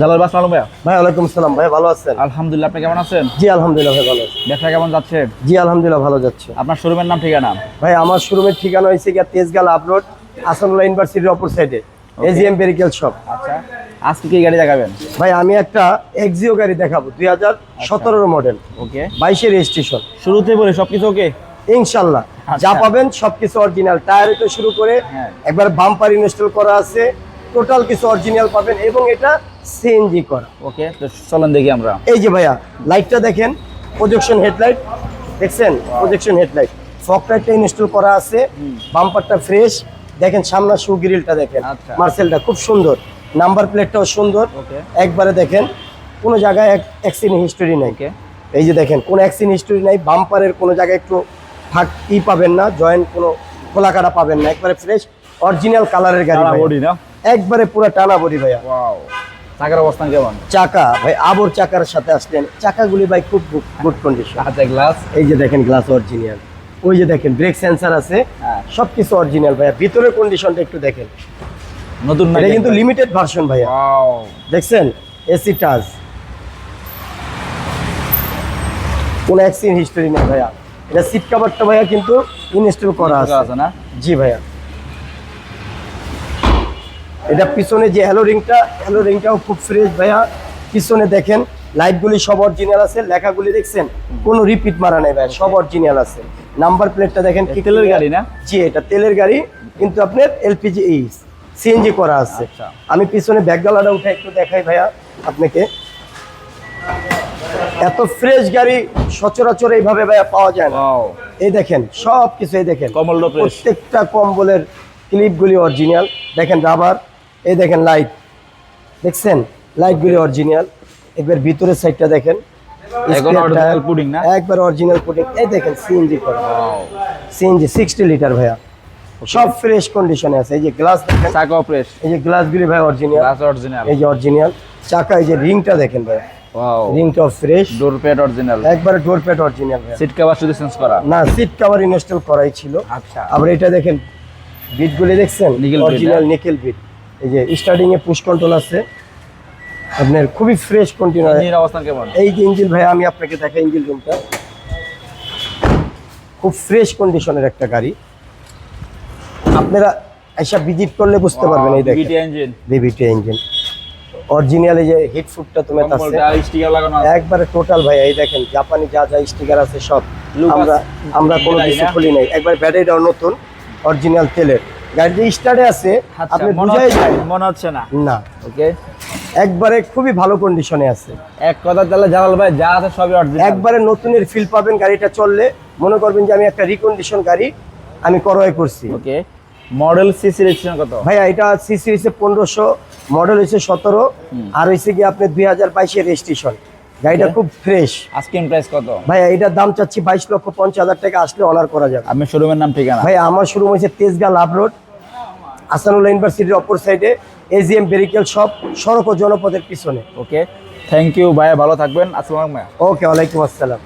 জালাল বাস ভাই ওয়ালাইকুম আসসালাম ভাই ভালো আছেন? আলহামদুলিল্লাহ আপনি কেমন আছেন? জি আলহামদুলিল্লাহ ভাই ভালো ব্যবসা কেমন যাচ্ছে? জি আলহামদুলিল্লাহ ভালো যাচ্ছে। আপনার শোরুমের নাম ঠিকানা? ভাই আমার শোরুমের ঠিকানা হয়েছে গিয়া তেজগাল আসানুল্লাহ ইউনিভার্সিটির অপর সাইডে এজিএম শপ আচ্ছা। আজকে কি গাড়ি দেখাবেন? ভাই আমি একটা এক্সিও গাড়ি দেখাবো দুই হাজার সতেরোর মডেল ওকে বাইশের রেজিস্ট্রেশন শুরুতে বলি সবকিছু ওকে ইনশাল্লাহ। আচ্ছা। যা পাবেন সবকিছু অরিজিনাল টায়ার তো শুরু করে হ্যাঁ। একবার বাম্পার ইনস্টল করা আছে টোটাল কিছু অরিজিনাল পাবেন এবং এটা সিএনজি করা। ওকে তো চলেন দেখি আমরা। এই যে ভাইয়া লাইটটা দেখেন প্রজেকশন হেডলাইট দেখছেন? প্রজেকশন হেডলাইট ফক লাইটটা ইনস্টল করা আছে বাম্পারটা ফ্রেশ দেখেন সামনে শু গ্রিলটা দেখেন। আচ্ছা। মার্সেলটা খুব সুন্দর। নাম্বার প্লেটটাও সুন্দর. একবারে দেখেন কোনো জায়গায় এক অ্যাক্সিডেন্ট হিস্টোরি নাই। এই যে দেখেন কোনো অ্যাক্সিডেন্ট হিস্টোরি নাই বাম্পারের কোনো জায়গায় একটু ফাঁক ই পাবেন না জয়েন্ট কোনো খোলা কাটা পাবেন না একবারে ফ্রেশ অরিজিনাল কালারের গাড়ি। না? একবারে পুরো টানা বডি ভাইয়া। ওয়াও টাকার অবস্থান কেমন? চাকা ভাই আবর চাকার সাথে আসলেন। চাকাগুলি ভাই খুব গুড কন্ডিশন আচ্ছা গ্লাস এই যে দেখেন গ্লাস অরিজিনাল ওই যে দেখেন ব্রেক সেন্সার আছে। হ্যাঁ। সবকিছু অরিজিনাল ভাইয়া। ভিতরের কন্ডিশনটা একটু দেখেন। নতুন এটা কিন্তু লিমিটেড ভার্সন ভাইয়া। দেখছেন? এসি টাচ কোনো অ্যাক্সিডেন্ট হিস্টোরি নেই ভাইয়া। এটা সিট কভারটা ভাইয়া কিন্তু ইনস্টল করা আছে। আছে না? জি ভাইয়া। এটা পিছনে যে হ্যালো রিংটা হ্যালো রিংটাও খুব ফ্রেশ ভাইয়া। পিছনে দেখেন লাইটগুলি সব অরিজিনাল আছে লেখাগুলি দেখছেন? কোনো রিপিট মারা নেই ভাইয়া সব অরিজিনাল আছে। নাম্বার প্লেটটা দেখেন এটা তেলের গাড়ি না? জি এটা তেলের গাড়ি কিন্তু আপনার এলপিজি সিএনজি করা আছে। আচ্ছা। আমি পিছনে ব্যাকগালাটা উঠে একটু দেখাই ভাইয়া আপনাকে। এত ফ্রেশ গাড়ি সচরাচর এইভাবে ভাইয়া পাওয়া যায় না। এই দেখেন সব কিছু এই দেখেন। প্রত্যেকটা কম্বলের ক্লিপগুলি অরিজিনাল দেখেন রাবার এই দেখেন লাইট দেখছেন? লাইটগুলি অরিজিনাল একবার ভিতরের সাইডটা দেখেন? একবার অরিজিনাল পুডিং এই দেখেন সিএনজি করা। সিএনজি সিক্সটি লিটার ভাইয়া। সব ফ্রেশ কন্ডিশনে আছে। এই যে গ্লাস দেখেন। চাকা প্রেস এই যে গ্লাসগুলি ভাই অরিজিনাল গ্লাস অরিজিনাল এই যে অরিজিনাল চাকা এই যে রিংটা দেখেন ভাই ওয়াও রিংটা ফ্রেশ ডোর প্যাড অরিজিনাল একবারে ডোর প্যাড অরিজিনাল ভাই সিট কভার শুধু চেঞ্জ করা? না সিট কভার ইনস্টল করাই ছিল। আচ্ছা। আবার এটা দেখেন বিটগুলি দেখছেন? অরিজিনাল? নিকেল বিট এই যে স্টার্টিং এ পুশ কন্ট্রোল আছে। আপনার খুবই ফ্রেশ কন্টিনিউ অবস্থান কেমন? এই যে ইঞ্জিন ভাই আমি আপনাকে দেখাই ইঞ্জিন রুমটা খুব ফ্রেশ কন্ডিশনের একটা গাড়ি। আপনারা এসা ভিজিট করলে বুঝতে পারবেন এই দেখেন। ইঞ্জিন বিবিটি ইঞ্জিন অরিজিনাল এই যে হিট ফুটটা তুমি আছে স্টিকার লাগানো আছে। একবারে টোটাল ভাই এই দেখেন জাপানি যা যা স্টিকার আছে সব। আমরা আমরা কোনো কিছু খুলি নাই। একবার ব্যাটারিটাও নতুন অরিজিনাল তেলের। গাড়ি যে স্টার্টে আছে আচ্ছা আপনি বুঝাই যায়। মনে হচ্ছে না। না। ওকে একবারে খুবই ভালো কন্ডিশনে আছে। এক কথা তাহলে জালাল ভাই যা আছে সবই অরিজিনাল একবারে নতুনের ফিল পাবেন গাড়িটা চললে। মনে করবেন যে আমি একটা রিকন্ডিশন গাড়ি আমি ক্রয় করছি। ওকে মডেল সিসি রেজিস্ট্রেশন কত? ভাইয়া এটা সিসি হয়েছে পনেরোশো মডেল হয়েছে সতেরো আর হয়েছে কি আপনি দুই হাজার বাইশের রেজিস্ট্রেশন গাড়িটা খুব ফ্রেশ আজকের প্রাইস কত? ভাইয়া এটার দাম চাচ্ছি বাইশ লক্ষ পঞ্চাশ হাজার টাকা আসলে অনার করা যাবে। আমি শোরুমের নাম ঠিকানা। ভাই আমার শোরুম হয়েছে তেজগাঁ লাভ রোড আসানুল্লাহ ইউনিভার্সিটির অপর সাইডে এজিএম বেরিকেল শপ সড়ক ও জনপথের পিছনে। ওকে থ্যাংক ইউ ভাই ভালো থাকবেন। আসসালাম ওকে ওয়ালাইকুম আসসালাম।